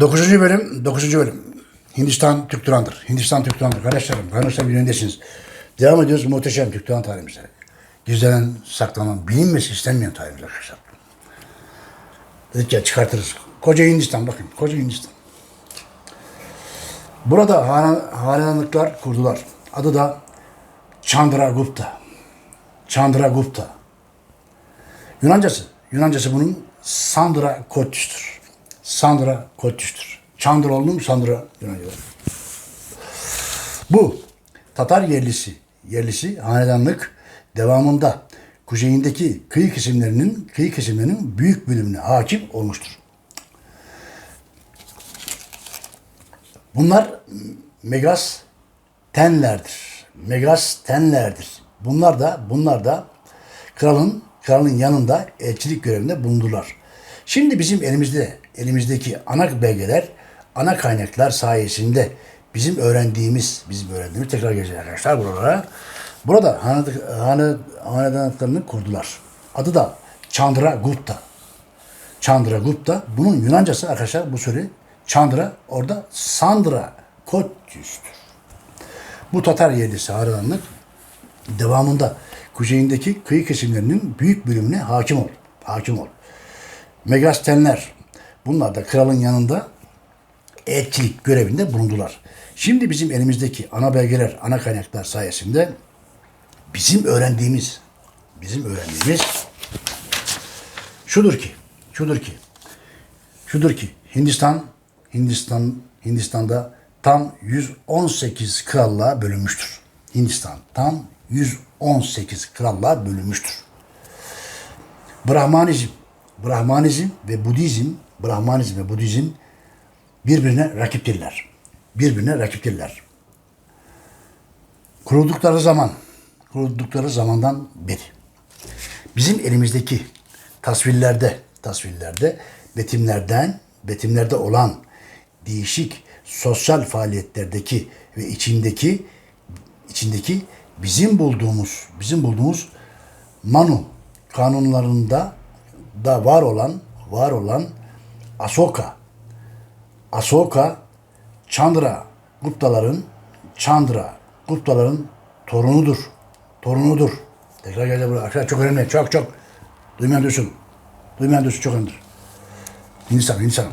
Dokuzuncu bölüm, dokuzuncu bölüm. Hindistan Türk Turan'dır. Hindistan Türk Turan'dır. Kardeşlerim, kardeşlerim yönündesiniz. Devam ediyoruz muhteşem Türk Turan tarihimize. Gizlenen, saklanan, bilinmesi istenmeyen tarihimiz arkadaşlar. Dedik ya çıkartırız. Koca Hindistan bakın, koca Hindistan. Burada hane- hanedanlıklar kurdular. Adı da Chandragupta. Chandragupta. Yunancası, Yunancası bunun Sandra Kotyüs'tür. Sandra oldu mu Sandra Yunanca'da. Bu Tatar yerlisi, yerlisi hanedanlık devamında kuzeyindeki kıyı kesimlerinin kıyı kesimlerinin büyük bölümüne hakim olmuştur. Bunlar Megas tenlerdir. Megas tenlerdir. Bunlar da bunlar da kralın kralın yanında elçilik görevinde bulundular. Şimdi bizim elimizde elimizdeki ana belgeler, ana kaynaklar sayesinde bizim öğrendiğimiz, bizim öğrendiğimiz tekrar geleceğiz arkadaşlar buralara. Burada hanedanlık- hane, hanedanlıklarını kurdular. Adı da Chandragupta. Chandragupta. Bunun Yunancası arkadaşlar bu soru Chandra orada Sandra Kotyüs'tür. Bu Tatar yerlisi hanedanlık devamında kuzeyindeki kıyı kesimlerinin büyük bölümüne hakim ol. Hakim ol. Megastenler bunlar da kralın yanında elçilik görevinde bulundular. Şimdi bizim elimizdeki ana belgeler, ana kaynaklar sayesinde bizim öğrendiğimiz bizim öğrendiğimiz şudur ki, şudur ki, şudur ki Hindistan, Hindistan, Hindistan'da tam 118 krallığa bölünmüştür. Hindistan tam 118 krallığa bölünmüştür. Brahmanizm, Brahmanizm ve Budizm, Brahmanizm ve Budizm birbirine rakiptirler. Birbirine rakiptirler. Kuruldukları zaman, kuruldukları zamandan beri bizim elimizdeki tasvirlerde, tasvirlerde betimlerden, betimlerde olan değişik sosyal faaliyetlerdeki ve içindeki içindeki bizim bulduğumuz, bizim bulduğumuz Manu kanunlarında da var olan, var olan Asoka, Asoka, Chandra Guptaların, Chandra Guptaların torunudur. Torunudur. Tekrar geleceğim buraya. Arkadaşlar çok önemli. Çok çok. Duymayan duysun. Duymayan duysun çok önemlidir. Hindistan, Hindistan.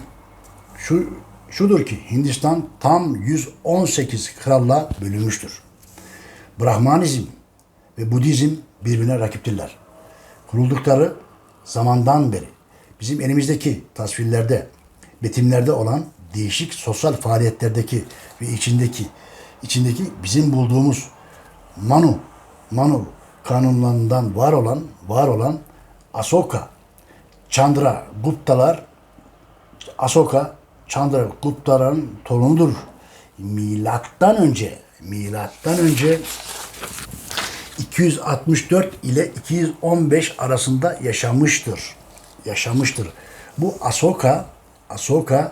Şu, şudur ki Hindistan tam 118 kralla bölünmüştür. Brahmanizm ve Budizm birbirine rakiptirler. Kuruldukları zamandan beri bizim elimizdeki tasvirlerde, betimlerde olan değişik sosyal faaliyetlerdeki ve içindeki içindeki bizim bulduğumuz Manu Manu kanunlarından var olan var olan Asoka, Chandra Guptalar Asoka Chandra Guptaların torunudur. Milattan önce milattan önce 264 ile 215 arasında yaşamıştır. Yaşamıştır. Bu Asoka Asoka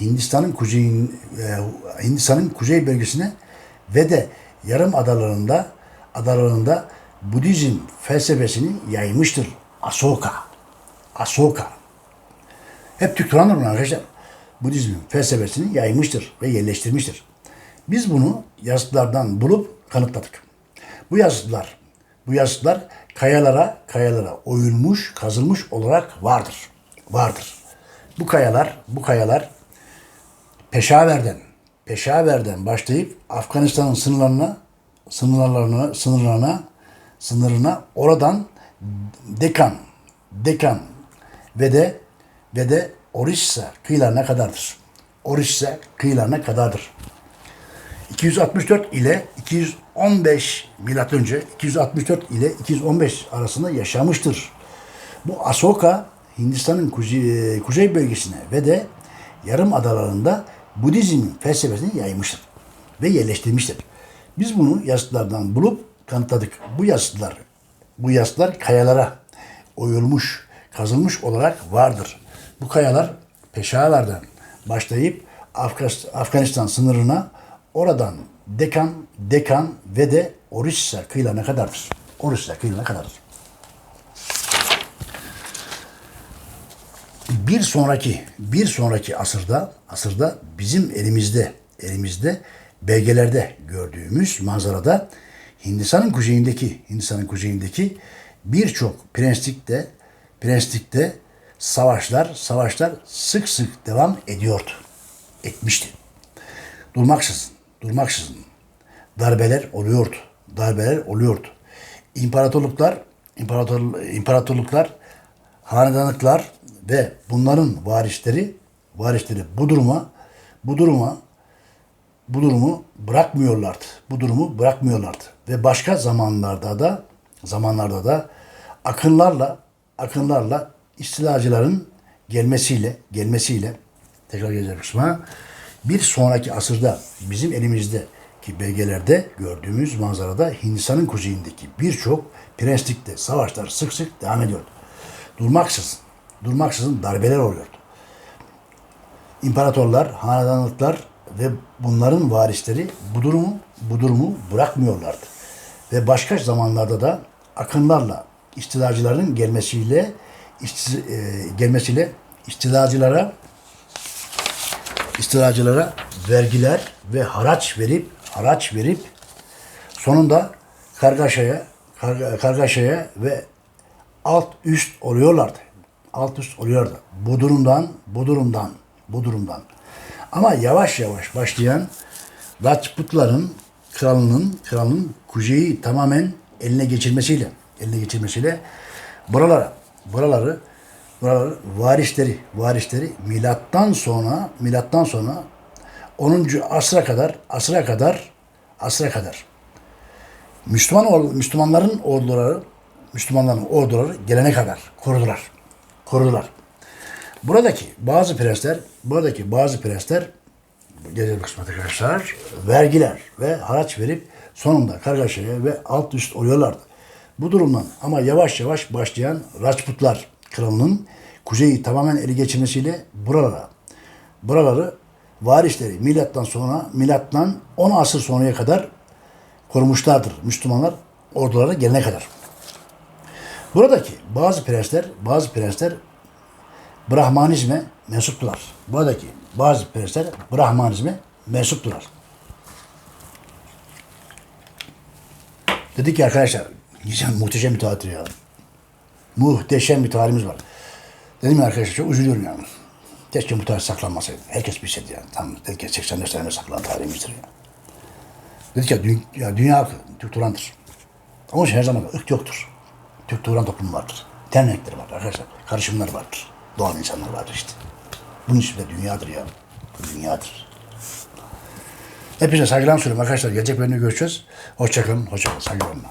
Hindistan'ın kuzeyin e, Hindistan'ın kuzey bölgesine ve de yarım adalarında adalarında Budizm felsefesini yaymıştır. Asoka. Asoka. Hep Türk bunlar arkadaşlar. Budizmin felsefesini yaymıştır ve yerleştirmiştir. Biz bunu yazıtlardan bulup kanıtladık. Bu yazıtlar, bu yazıtlar kayalara, kayalara oyulmuş, kazılmış olarak vardır. Vardır. Bu kayalar, bu kayalar Peşaver'den, Peşaver'den başlayıp Afganistan'ın sınırlarına, sınırlarına, sınırlarına, sınırına oradan Dekan, Dekan ve de ve de Orissa kıyılarına kadardır. Orissa kıyılarına kadardır. 264 ile 215 milat önce 264 ile 215 arasında yaşamıştır. Bu Asoka Hindistan'ın kuzey, kuzey bölgesine ve de yarım adalarında Budizmin felsefesini yaymıştır ve yerleştirmiştir. Biz bunu yazıtlardan bulup kanıtladık. Bu yazıtlar, bu yazıtlar kayalara oyulmuş, kazılmış olarak vardır. Bu kayalar Peşaver'den başlayıp Afganistan sınırına oradan Dekan, Dekan ve de Orissa kıyılarına kadardır. Orissa kıyılarına kadardır. bir sonraki bir sonraki asırda asırda bizim elimizde elimizde belgelerde gördüğümüz manzarada Hindistan'ın kuzeyindeki Hindistan'ın kuzeyindeki birçok prenslikte prenslikte savaşlar savaşlar sık sık devam ediyordu. Etmişti. Durmaksızın, durmaksızın darbeler oluyordu. Darbeler oluyordu. İmparatorluklar, imparator, imparatorluklar, hanedanlıklar ve bunların varisleri, varisleri bu duruma, bu duruma, bu durumu bırakmıyorlardı. Bu durumu bırakmıyorlardı. Ve başka zamanlarda da, zamanlarda da akınlarla, akınlarla istilacıların gelmesiyle, gelmesiyle tekrar geleceğim kısma bir sonraki asırda bizim elimizdeki belgelerde gördüğümüz manzarada Hindistan'ın kuzeyindeki birçok prenslikte savaşlar sık sık devam ediyordu. Durmaksızın, durmaksızın darbeler oluyordu. İmparatorlar, hanedanlıklar ve bunların varisleri bu durumu bu durumu bırakmıyorlardı. Ve başka zamanlarda da akınlarla istilacıların gelmesiyle isti- e, gelmesiyle istilacılara istilacılara vergiler ve haraç verip haraç verip sonunda kargaşaya karga- kargaşaya ve alt üst oluyorlardı. Alt üst oluyordu. Bu durumdan, bu durumdan, bu durumdan. Ama yavaş yavaş başlayan Rajputların kralının kralının kuzeyi tamamen eline geçirmesiyle eline geçirmesiyle buralara buraları buraları varisleri varisleri milattan sonra milattan sonra 10. asra kadar asra kadar asra kadar Müslüman or- Müslümanların orduları Müslümanların orduları gelene kadar korudular. Korudular. Buradaki bazı prensler, buradaki bazı prensler gelelim kısmet arkadaşlar, vergiler ve haraç verip sonunda kargaşaya ve alt üst oluyorlardı. Bu durumdan ama yavaş yavaş başlayan Rajputlar kralının kuzeyi tamamen ele geçirmesiyle buralara, buraları varisleri milattan sonra milattan 10 asır sonraya kadar korumuşlardır Müslümanlar ordulara gelene kadar. Buradaki bazı prensler, bazı prensler Brahmanizme mensuptular. Buradaki bazı prensler Brahmanizme mensuptular. Dedik ki arkadaşlar, muhteşem bir tarihtir ya. Muhteşem bir tarihimiz var. Dedim ya arkadaşlar çok üzülüyorum yani. Keşke bu tarih saklanmasaydı. Herkes bilseydi yani. Tam herkes 85 sene saklanan tarihimizdir ya. Dedik ya, dü- ya dünya halkı Türk Turan'dır. Ama her zaman ırk yoktur. Türk Turan toplumu vardır. Ten renkleri var arkadaşlar. Karışımlar vardır. Doğal insanlar vardır işte. Bunun için de dünyadır ya. Dünyadır. Hepinize saygılar sunuyorum arkadaşlar. Gelecek bölümde görüşeceğiz. Hoşçakalın. Hoşçakalın. Saygılarımla.